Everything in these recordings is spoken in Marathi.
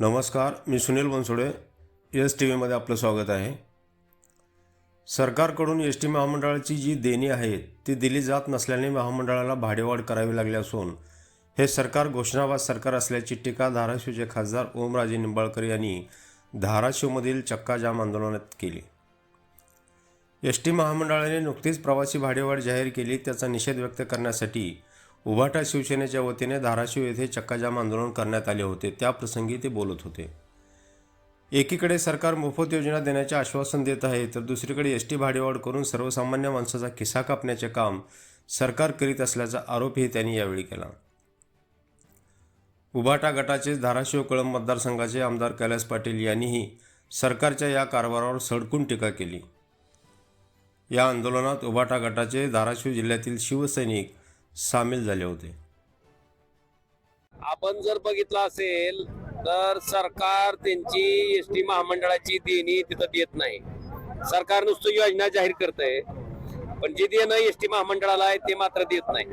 नमस्कार मी सुनील बनसोडे एस टी व्हीमध्ये आपलं स्वागत आहे. सरकारकडून एस टी महामंडळाची जी देणी आहे ती दिली जात नसल्याने महामंडळाला भाडेवाढ करावी लागली असून हे सरकार घोषणाबाद सरकार असल्याची टीका धाराशिवचे खासदार ओमराजे निंबाळकर यांनी धाराशिवमधील चक्काजाम आंदोलनात केली. एस टी महामंडळाने नुकतीच प्रवासी भाडेवाढ जाहीर केली त्याचा निषेध व्यक्त करण्यासाठी उभाटा शिवसेनेच्या वतीने धाराशिव येथे चक्काजाम आंदोलन करण्यात आले होते. त्याप्रसंगी ते बोलत होते. एकीकडे सरकार मोफत योजना देण्याचे आश्वासन देत आहे तर दुसरीकडे एस टी भाडेवाढ करून सर्वसामान्य माणसाचा खिसा कापण्याचे काम सरकार करीत असल्याचा आरोपही त्यांनी यावेळी केला. उभाटा गटाचे धाराशिव कळंब मतदारसंघाचे आमदार कैलास पाटील यांनीही सरकारच्या या कारभारावर सडकून टीका केली. या आंदोलनात उभाटा गटाचे धाराशिव जिल्ह्यातील शिवसैनिक सामील झाले होते. आपण जर बघितलं असेल तर सरकार त्यांची एस टी महामंडळाची देणी तिथं देत नाही. सरकार नुसतं योजना जाहीर करतंय पण जे देणं एस टी महामंडळाला आहे ते मात्र देत नाही.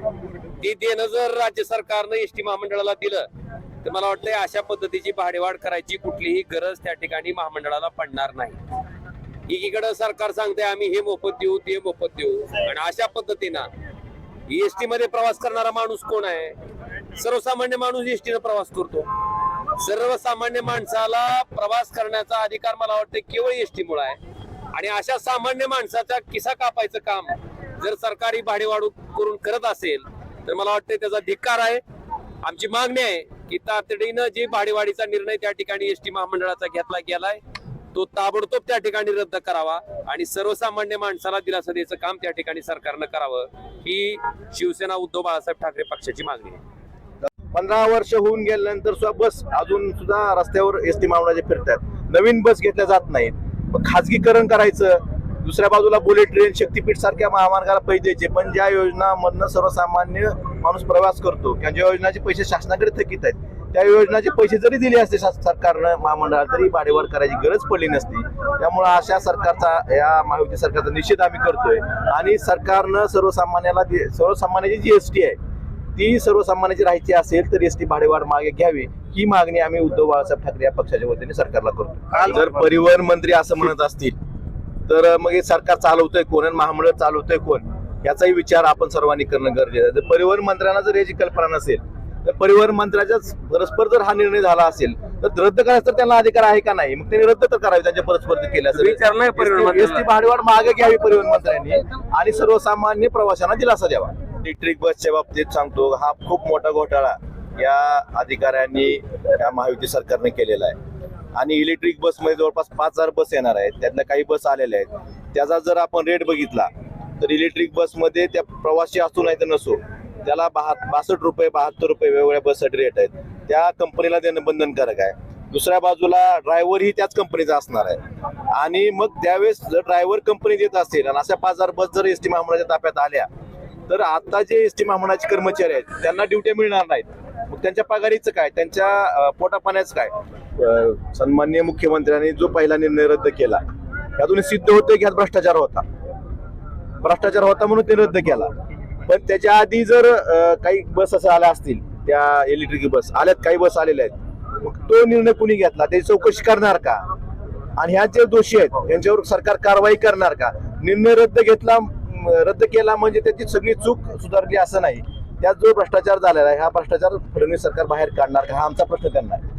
ती देणं जर राज्य सरकारनं एस टी महामंडळाला दिलं तर मला वाटतंय अशा पद्धतीची भाडेवाढ करायची कुठलीही गरज त्या ठिकाणी महामंडळाला पडणार नाही. एकीकडं सरकार सांगते आम्ही हे मोफत देऊ ते मोफत देऊ. आणि अशा पद्धतीनं एसटी मध्ये प्रवास करणारा माणूस कोण आहे? सर्वसामान्य माणूस एस न प्रवास करतो. सर्वसामान्य माणसाला प्रवास करण्याचा अधिकार मला वाटतं केवळ एसटी मुळे आहे. आणि अशा सामान्य माणसाचा किसा कापायचं काम जर सरकारी भाडेवाढू करून करत असेल तर मला वाटतं त्याचा धिक्कार आहे. आमची मागणी आहे की तातडीनं जे भाडेवाढीचा निर्णय त्या ठिकाणी एसटी महामंडळाचा घेतला गेलाय तो ताबडतोब त्या ठिकाणी रद्द करावा आणि सर्वसामान्य माणसाला दिलासा द्यायचं काम त्या ठिकाणी सरकारनं करावं ही शिवसेना उद्धव बाळासाहेब ठाकरे पक्षाची मागणी आहे. पंधरा वर्ष होऊन गेल्यानंतर सुद्धा बस अजून सुद्धा रस्त्यावर एस टी महामंडळाचे फिरतात नवीन बस घेतल्या जात नाहीत. खाजगीकरण करायचं. दुसऱ्या बाजूला बुलेट ट्रेन शक्तीपीठ सारख्या महामार्गाला पैसे द्यायचे. पण ज्या योजनामधनं सर्वसामान्य माणूस प्रवास करतो किंवा ज्या योजनाचे पैसे शासनाकडे थकीत आहेत त्या योजनाचे पैसे जरी दिले असते सरकारनं महामंडळाला तरी भाडेवाढ करायची गरज पडली नसती. त्यामुळे अशा सरकारचा या महायुती सरकारचा निषेध आम्ही करतोय. आणि सरकारनं सर्वसामान्याला सर्वसामान्याची जी एस टी आहे ती सर्वसामान्याची राहायची असेल तर एस टी भाडेवाढ मागे घ्यावी. ही मागणी आम्ही उद्धव बाळासाहेब ठाकरे या पक्षाच्या वतीने सरकारला करतो जर परिवहन मंत्री असं म्हणत असतील तर मग हे सरकार चालवतंय कोण आणि महामंडळ चालवतंय कोण? याचाही विचार आपण सर्वांनी करणं गरजेचं आहे. परिवहन मंत्र्यांना जर याची कल्पना नसेल परिवहन मंत्र्याच्या परस्पर जर हा निर्णय झाला असेल तर रद्द करायचा तर त्यांना अधिकार आहे का नाही? मग त्यांनी रद्द तर करावे त्यांच्या परस्पर केल्या विचार नाही परिवहन एस मंत्र्यांना. टी भाडेवाढ मागे घ्यावी परिवहन मंत्र्यांनी आणि सर्वसामान्य प्रवाशांना दिलासा द्यावा. इलेक्ट्रिक बसच्या बाबतीत सांगतो हा खूप मोठा घोटाळा या अधिकाऱ्यांनी या महायुती सरकारने केलेला आहे. आणि इलेक्ट्रिक बसमध्ये जवळपास पाच हजार बस येणार आहेत त्यातल्या काही बस आलेल्या आहेत. त्याचा जर आपण रेट बघितला तर इलेक्ट्रिक बसमध्ये त्या प्रवासी असू नाही तर नसो. त्याला बहा बासष्ट रुपये बहात्तर रुपये वेगवेगळ्या बससाठी रेट आहेत. त्या कंपनीला देणं बंधनकारक आहे. दुसऱ्या बाजूला ड्रायव्हर ही त्याच कंपनीचा असणार आहे. आणि मग त्यावेळेस जर ड्रायव्हर कंपनी देत असेल आणि अशा पाच हजार बस जर एस टी महामंडळाच्या ताब्यात आल्या तर आता जे एस टी महामंडळाचे कर्मचारी आहेत त्यांना ड्युट्या मिळणार नाहीत. मग त्यांच्या पगारीचं काय? त्यांच्या पोटापाण्याचं काय? सन्मान्य सन्माननीय मुख्यमंत्र्यांनी जो पहिला निर्णय रद्द केला यातून सिद्ध होतं की ह्यात भ्रष्टाचार होता. भ्रष्टाचार होता म्हणून ते रद्द केला. पण त्याच्या आधी जर काही बस असं आल्या असतील त्या इलेक्ट्रिक बस आल्यात काही बस आलेल्या आहेत मग तो निर्णय कुणी घेतला? त्याची चौकशी करणार का? आणि ह्या जे दोषी आहेत यांच्यावर सरकार कारवाई करणार का? निर्णय रद्द घेतला रद्द केला म्हणजे त्याची सगळी चूक सुधारली असं नाही. त्यात जो भ्रष्टाचार झालेला आहे. हा भ्रष्टाचार फडणवीस सरकार बाहेर काढणार का? हा आमचा प्रश्न त्यांना आहे.